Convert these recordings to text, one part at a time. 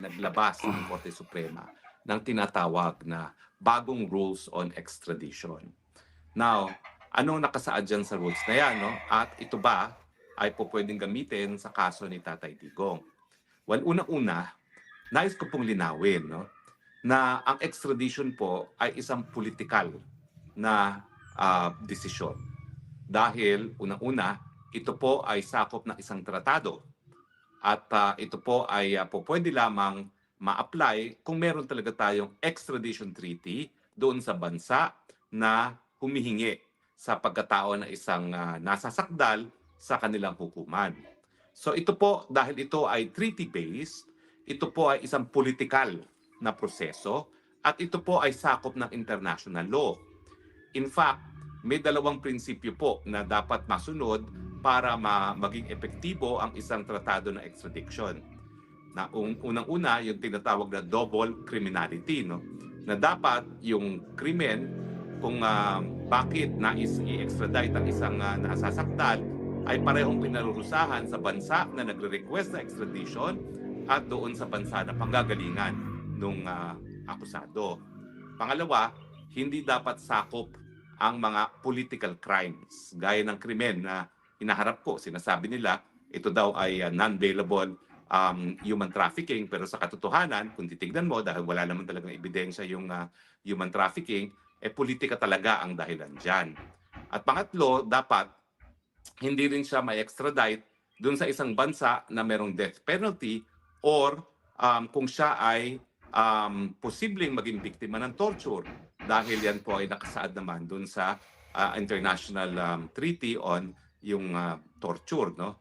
naglabas ang Korte Suprema ng tinatawag na bagong rules on extradition. Now, anong nakasaad dyan sa rules na yan? No? At ito ba ay po pwedeng gamitin sa kaso ni Tatay Digong? Well, unang-una, nais ko pong linawin no, na ang extradition po ay isang politikal na ah, desisyon. Dahil unang-una, ito po ay sakop ng isang tratado. At ah, ito po ay ah, po pwede lamang ma-apply kung meron talaga tayong extradition treaty doon sa bansa na humihingi sa pagkatao ng isang ah, nasasakdal sa kanilang hukuman. So ito po, dahil ito ay treaty-based, ito po ay isang political na proseso at ito po ay sakop ng international law. In fact, may dalawang prinsipyo po na dapat masunod para ma- maging epektibo ang isang tratado ng extradition. Na un- unang-una, yung tinatawag na double criminality, no? Na dapat yung krimen kung ah, bakit nais i-extradite ang isang uh, nasasakdal ay parehong pinarurusahan sa bansa na nagre-request na extradition at doon sa bansa na panggagalingan ng akusado. Pangalawa, hindi dapat sakop ang mga political crimes gaya ng krimen na hinaharap ko. Sinasabi nila, ito daw ay uh, non-bailable um, human trafficking pero sa katotohanan, kung titignan mo dahil wala naman talagang ebidensya yung uh, human trafficking, eh politika talaga ang dahilan dyan. At pangatlo, dapat hindi rin siya may extradite dun sa isang bansa na merong death penalty or um, kung siya ay um, posibleng maging biktima ng torture dahil yan po ay nakasaad naman dun sa uh, international um, treaty on yung uh, torture no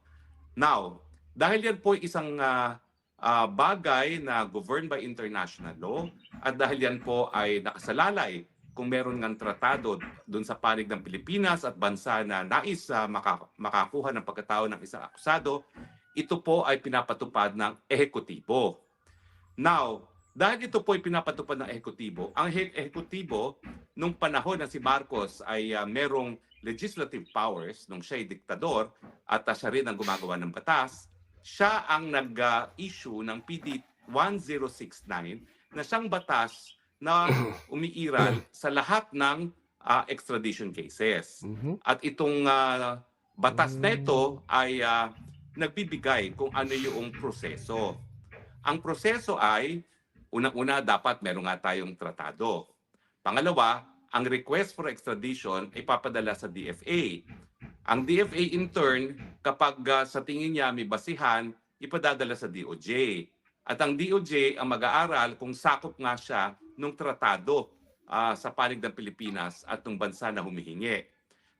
now dahil yan po isang uh, uh, bagay na governed by international law at dahil yan po ay nakasalalay kung meron ng tratado doon sa panig ng Pilipinas at bansa na nais uh, maka- makakuha ng pagkatao ng isang akusado, ito po ay pinapatupad ng ehekutibo. Now, dahil ito po ay pinapatupad ng ehekutibo, ang he- ehekutibo nung panahon na si Marcos ay uh, merong legislative powers nung siya ay diktador at uh, siya rin ang gumagawa ng batas, siya ang nag-issue ng PD 1069 na siyang batas na umiiral sa lahat ng ah, extradition cases. Mhm. At itong ah, batas na ito ay ah, nagbibigay kung ano yung proseso. Ang proseso ay, unang-una dapat meron nga tayong tratado. Pangalawa, ang request for extradition ay papadala sa DFA. Ang DFA in turn, kapag ah, sa tingin niya may basihan, ipadadala sa DOJ. At ang DOJ ang mag-aaral kung sakop nga siya ng tratado ah, sa panig ng Pilipinas at ng bansa na humihingi.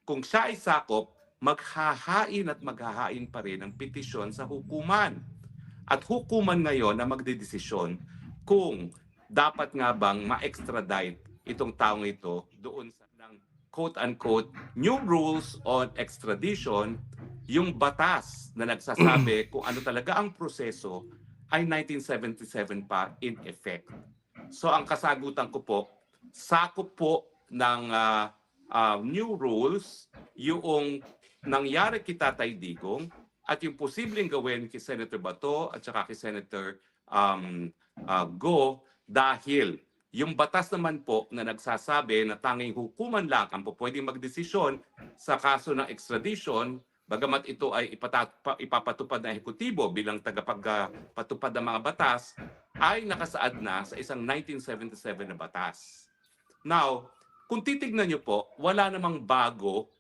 Kung siya ay sakop, maghahain at maghahain pa rin ng petisyon sa hukuman. At hukuman ngayon na magdedesisyon kung dapat nga bang ma-extradite itong taong ito doon sa ng quote-unquote new rules on extradition, yung batas na nagsasabi kung ano talaga ang proseso ay 1977 pa in effect. So ang kasagutan ko po, sakop po ng ah, ah, new rules yung nangyari kay Tatay Digong at yung posibleng gawin kay Senator Bato at saka kay Senator um, ah, Go dahil yung batas naman po na nagsasabi na tanging hukuman lang ang pwedeng magdesisyon sa kaso ng extradition, bagamat ito ay ipapatupad ng ehekutibo bilang tagapagpatupad ng mga batas, ay nakasaad na sa isang 1977 na batas. Now, kung titignan niyo po, wala namang bago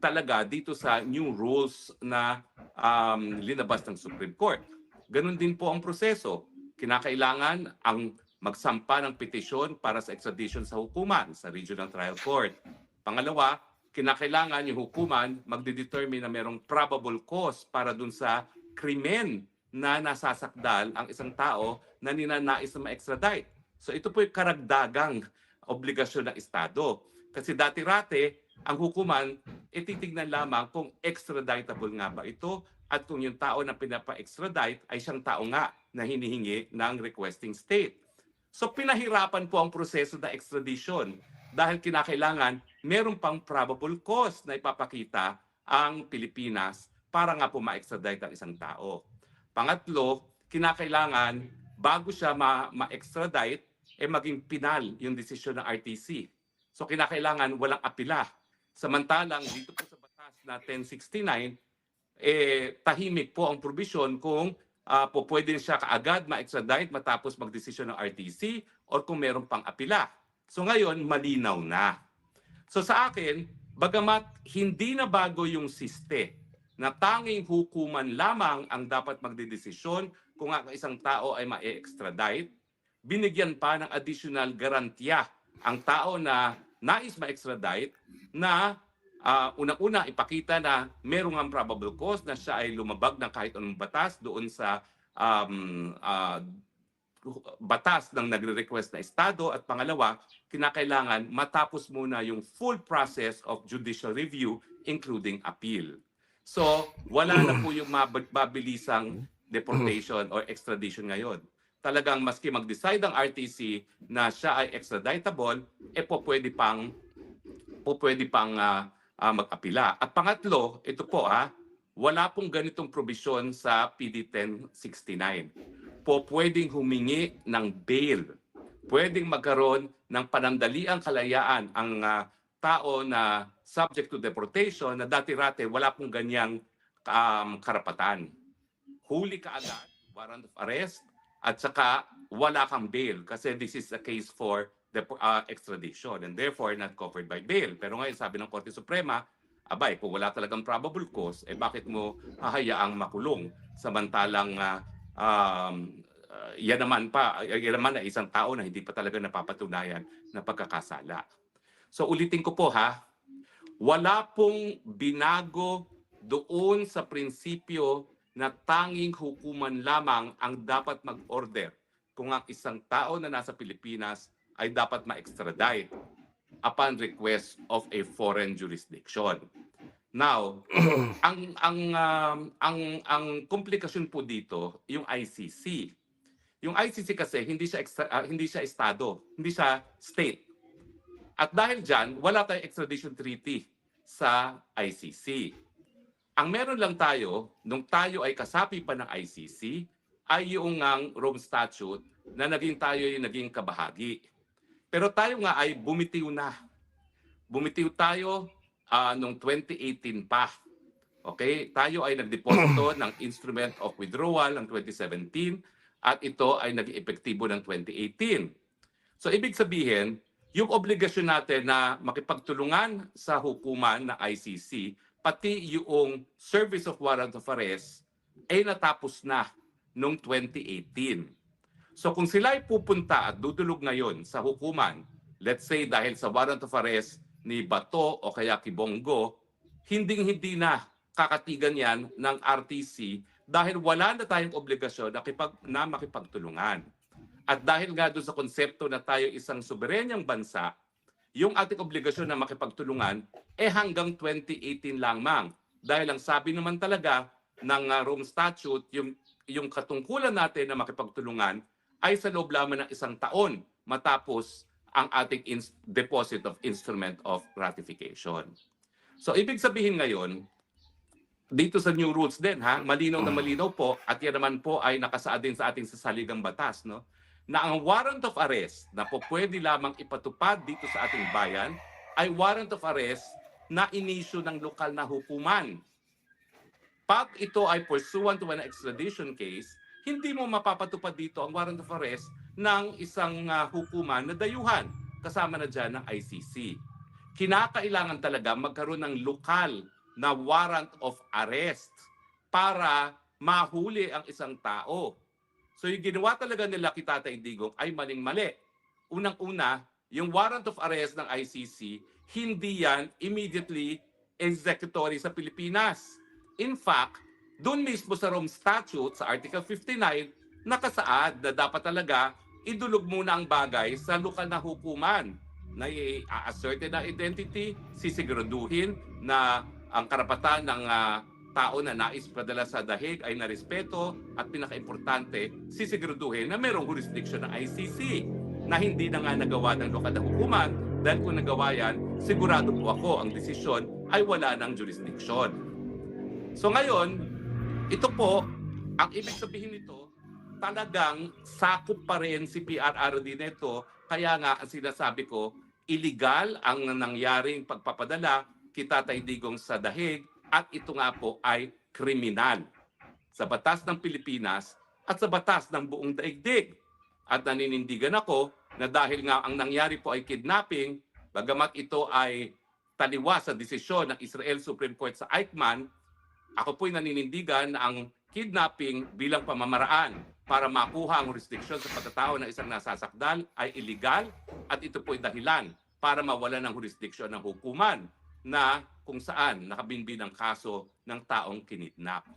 talaga dito sa new rules na um, linabas ng Supreme Court. Ganon din po ang proseso. Kinakailangan ang magsampa ng petisyon para sa extradition sa hukuman, sa Regional Trial Court. Pangalawa, kinakailangan yung hukuman magdedetermine na merong probable cause para dun sa krimen na nasasakdal ang isang tao na ninanais na ma-extradite. So ito po yung karagdagang obligasyon ng Estado. Kasi dati-rate, ang hukuman, ititignan lamang kung extraditable nga ba ito at kung yung tao na pinapa-extradite ay siyang tao nga na hinihingi ng requesting state. So pinahirapan po ang proseso ng extradition dahil kinakailangan meron pang probable cause na ipapakita ang Pilipinas para nga po ma-extradite ang isang tao. Pangatlo, kinakailangan bago siya ma- ma-extradite, eh maging pinal yung desisyon ng RTC. So kinakailangan walang apila. Samantalang dito po sa batas na 1069, eh tahimik po ang provision kung ah, po pwede siya kaagad ma-extradite matapos magdesisyon ng RTC or kung meron pang apila. So ngayon, malinaw na. So sa akin, bagamat hindi na bago yung siste na tanging hukuman lamang ang dapat magdedesisyon kung ang isang tao ay ma-extradite, binigyan pa ng additional garantiya ang tao na nais ma-extradite na ah, unang-una ipakita na merong ang probable cause na siya ay lumabag ng kahit anong batas doon sa um, ah, batas ng nagre-request na estado at pangalawa, kinakailangan matapos muna yung full process of judicial review including appeal. So, wala na po yung mab- mabilisang deportation or extradition ngayon. Talagang maski mag-decide ang RTC na siya ay extraditable, eh po pwede pang po pwede pang ah, ah, mag-apila. At pangatlo, ito po ha, wala pong ganitong provision sa PD 1069. Po pwedeng humingi ng bail. Pwedeng magkaroon ng panandaliang kalayaan ang ah, tao na subject to deportation na dati-rate wala pong ganyang um, karapatan. Huli ka agad, warrant of arrest, at saka wala kang bail kasi this is a case for uh, extradition and therefore not covered by bail. Pero ngayon sabi ng Korte Suprema, abay, kung wala talagang probable cause, eh bakit mo hahayaang makulong samantalang ah, um, ah, yan naman pa, yan naman ay isang tao na hindi pa talaga napapatunayan na pagkakasala. So ulitin ko po ha, wala pong binago doon sa prinsipyo na tanging hukuman lamang ang dapat mag-order kung ang isang tao na nasa Pilipinas ay dapat ma-extradite upon request of a foreign jurisdiction. Now, ang ang um, ang ang komplikasyon po dito yung ICC. Yung ICC kasi hindi siya extra, ah, hindi siya estado, hindi siya state. At dahil diyan, wala tayong extradition treaty sa ICC. Ang meron lang tayo, nung tayo ay kasapi pa ng ICC, ay yung ang Rome Statute na naging tayo yung naging kabahagi. Pero tayo nga ay bumitiw na. Bumitiw tayo ah, nung 2018 pa. Okay? Tayo ay nagdeposito ng Instrument of Withdrawal ng 2017 at ito ay naging epektibo ng 2018. So ibig sabihin, yung obligasyon natin na makipagtulungan sa hukuman na ICC, pati yung Service of Warrant of Arrest, ay natapos na noong 2018. So kung sila ay pupunta at dudulog ngayon sa hukuman, let's say dahil sa warrant of arrest ni Bato o kaya Kibonggo, hinding-hindi na kakatigan yan ng RTC dahil wala na tayong obligasyon na, kipag, na makipagtulungan. At dahil nga doon sa konsepto na tayo isang soberenyang bansa, yung ating obligasyon na makipagtulungan eh hanggang 2018 lamang. Dahil ang sabi naman talaga ng uh, Rome Statute, yung, yung katungkulan natin na makipagtulungan ay sa loob lamang ng isang taon matapos ang ating ins- deposit of instrument of ratification. So ibig sabihin ngayon, dito sa new rules din ha, malinaw na malinaw po at yan naman po ay nakasaad din sa ating sasaligang batas no na ang warrant of arrest na po pwede lamang ipatupad dito sa ating bayan ay warrant of arrest na inisyu ng lokal na hukuman. Pag ito ay pursuant to an extradition case, hindi mo mapapatupad dito ang warrant of arrest ng isang ah, hukuman na dayuhan kasama na dyan ng ICC. Kinakailangan talaga magkaroon ng lokal na warrant of arrest para mahuli ang isang tao. So yung ginawa talaga nila kita Indigong ay maling-mali. Unang-una, yung warrant of arrest ng ICC, hindi yan immediately executory sa Pilipinas. In fact, doon mismo sa Rome Statute, sa Article 59, nakasaad na dapat talaga idulog muna ang bagay sa lokal na hukuman na i-asserted na identity, sisiguraduhin na ang karapatan ng ah, tao na nais padala sa dahig ay narespeto at pinaka-importante, sisiguraduhin na merong jurisdiction ng ICC na hindi na nga nagawa ng lokal na hukuman dahil kung nagawa yan, sigurado po ako ang desisyon ay wala ng jurisdiction. So ngayon, ito po, ang ibig sabihin nito, talagang sakop pa rin si PRRD nito. Kaya nga, ang sinasabi ko, illegal ang nangyaring pagpapadala kita Digong sa dahig at ito nga po ay kriminal sa batas ng Pilipinas at sa batas ng buong daigdig. At naninindigan ako na dahil nga ang nangyari po ay kidnapping, bagamat ito ay taliwas sa desisyon ng Israel Supreme Court sa Eichmann, ako po'y naninindigan na ang kidnapping bilang pamamaraan para makuha ang jurisdiksyon sa pagkatao ng isang nasasakdal ay illegal at ito po'y dahilan para mawala ng jurisdiksyon ng hukuman na kung saan nakabinbin ang kaso ng taong kinidnap.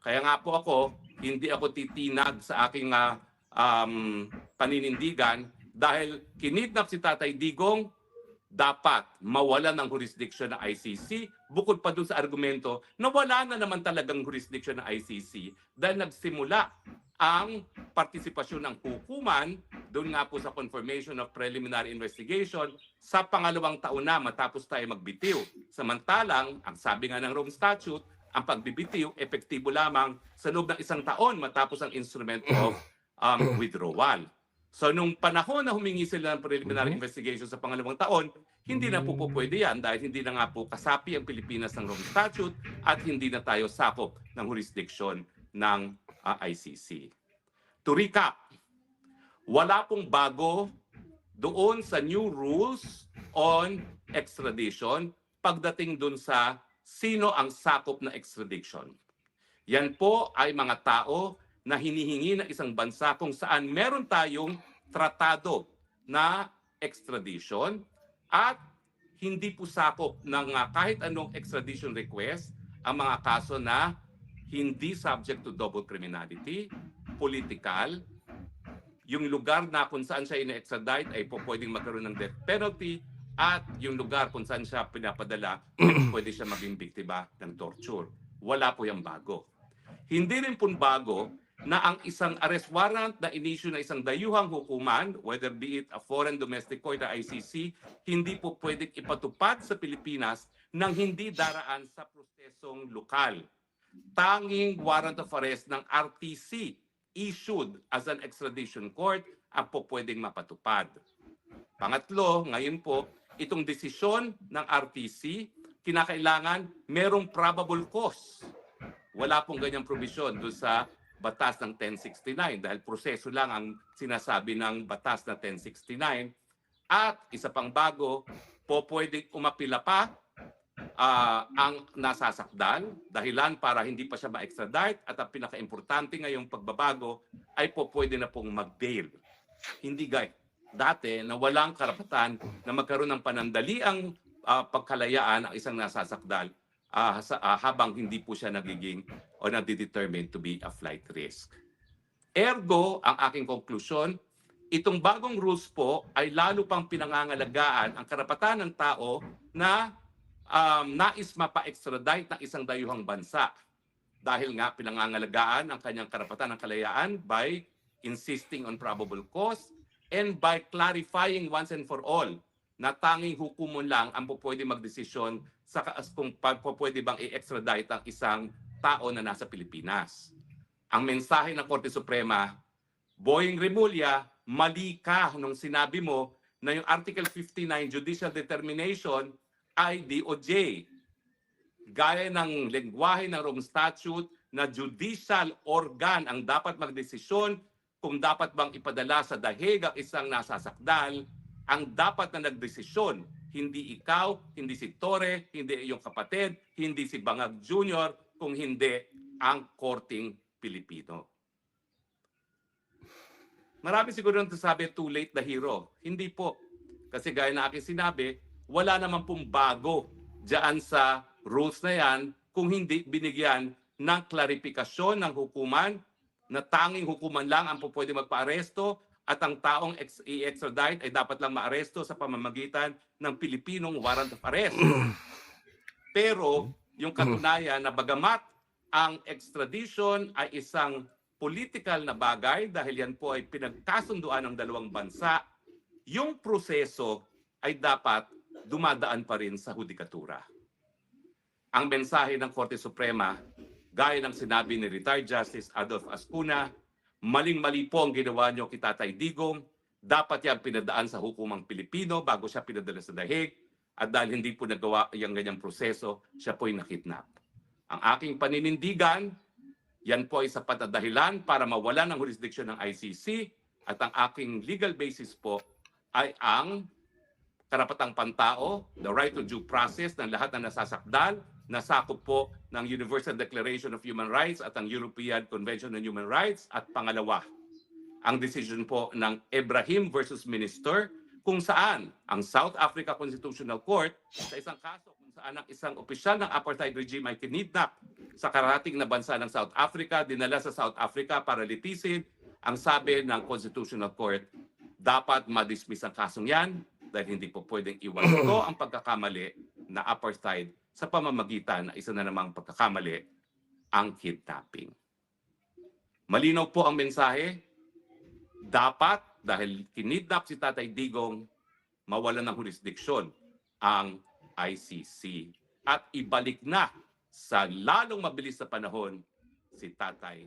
Kaya nga po ako, hindi ako titinag sa aking ah, um, paninindigan dahil kinidnap si Tatay Digong, dapat mawalan ng jurisdiction ng ICC bukod pa dun sa argumento na wala na naman talagang jurisdiction ng ICC dahil nagsimula ang partisipasyon ng hukuman doon nga po sa confirmation of preliminary investigation sa pangalawang taon na matapos tayo magbitiw. Samantalang, ang sabi nga ng Rome Statute, ang pagbibitiw epektibo lamang sa loob ng isang taon matapos ang instrument of um, withdrawal. So nung panahon na humingi sila ng preliminary investigation sa pangalawang taon, hindi na po po pwede yan dahil hindi na nga po kasapi ang Pilipinas ng Rome Statute at hindi na tayo sakop ng jurisdiction ng ah, ICC. To recap, wala pong bago doon sa new rules on extradition pagdating doon sa sino ang sakop na extradition. Yan po ay mga tao na hinihingi ng isang bansa kung saan meron tayong tratado na extradition at hindi po sakop ng ah, kahit anong extradition request ang mga kaso na hindi subject to double criminality, political, yung lugar na kung saan siya ina-extradite ay po pwedeng magkaroon ng death penalty at yung lugar kung saan siya pinapadala pwede siya maging biktima ng torture. Wala po yung bago. Hindi rin po bago na ang isang arrest warrant na inisyu na isang dayuhang hukuman, whether be it a foreign domestic court or ICC, hindi po pwedeng ipatupad sa Pilipinas nang hindi daraan sa prosesong lokal. Tanging warrant of arrest ng RTC issued as an extradition court ang po pwedeng mapatupad. Pangatlo, ngayon po, itong desisyon ng RTC, kinakailangan merong probable cause. Wala pong ganyang provision doon sa batas ng 1069 dahil proseso lang ang sinasabi ng batas na 1069. At isa pang bago, po pwedeng umapila pa ah, ang nasasakdal dahilan para hindi pa siya ma-extradite at ang pinaka-importante ngayong pagbabago ay po pwede na pong mag-bail. Hindi gay dati na walang karapatan na magkaroon ng panandaliang ah, pagkalayaan ang isang nasasakdal ah, sa, ah, habang hindi po siya nagiging o nadidetermine to be a flight risk. Ergo, ang aking konklusyon, itong bagong rules po ay lalo pang pinangangalagaan ang karapatan ng tao na um, nais mapa-extradite ng isang dayuhang bansa. Dahil nga pinangangalagaan ang kanyang karapatan ng kalayaan by insisting on probable cause and by clarifying once and for all na tanging hukumon lang ang po pwede magdesisyon sa kung pwede bang i-extradite ang isang tao na nasa Pilipinas. Ang mensahe ng Korte Suprema, Boying Remulla, mali ka nung sinabi mo na yung Article 59 Judicial Determination ay DOJ. Gaya ng lengguwahe ng Rome Statute na judicial organ ang dapat magdesisyon kung dapat bang ipadala sa dahig ang isang nasasakdal, ang dapat na nagdesisyon, hindi ikaw, hindi si Tore, hindi iyong kapatid, hindi si Bangag Jr., kung hindi ang korting Pilipino. Marami siguro nang sabi too late the hero. Hindi po. Kasi gaya na aking sinabi, wala naman pong bago dyan sa rules na yan kung hindi binigyan ng klarifikasyon ng hukuman na tanging hukuman lang ang pwede magpa-aresto at ang taong ex- i-extradite ay dapat lang maaresto sa pamamagitan ng Pilipinong warrant of arrest. Pero yung katunayan na bagamat ang extradition ay isang political na bagay dahil yan po ay pinagkasunduan ng dalawang bansa, yung proseso ay dapat dumadaan pa rin sa hudikatura. Ang mensahe ng Korte Suprema, gaya ng sinabi ni retired Justice Adolf Ascuna, Maling-mali po ang ginawa niyo kay Tatay Digong. Dapat yan pinadaan sa hukumang Pilipino bago siya pinadala sa dahig. At dahil hindi po nagawa yung ganyang proseso, siya po'y nakidnap. Ang aking paninindigan, yan po ay sapat na para mawala ng jurisdiction ng ICC at ang aking legal basis po ay ang karapatang pantao, the right to due process ng lahat na nasasakdal, nasakop po ng Universal Declaration of Human Rights at ang European Convention on Human Rights at pangalawa, ang decision po ng Ibrahim versus Minister kung saan ang South Africa Constitutional Court sa isang kaso kung saan ang isang opisyal ng apartheid regime ay kinidnap sa karating na bansa ng South Africa, dinala sa South Africa para litisin, ang sabi ng Constitutional Court, dapat madismiss ang kasong yan dahil hindi po pwedeng iwan ito ang pagkakamali na apartheid sa pamamagitan na isa na namang pagkakamali ang kidnapping. Malinaw po ang mensahe, dapat dahil kinidnap si Tatay Digong, mawalan ng jurisdiksyon ang ICC at ibalik na sa lalong mabilis na panahon si Tatay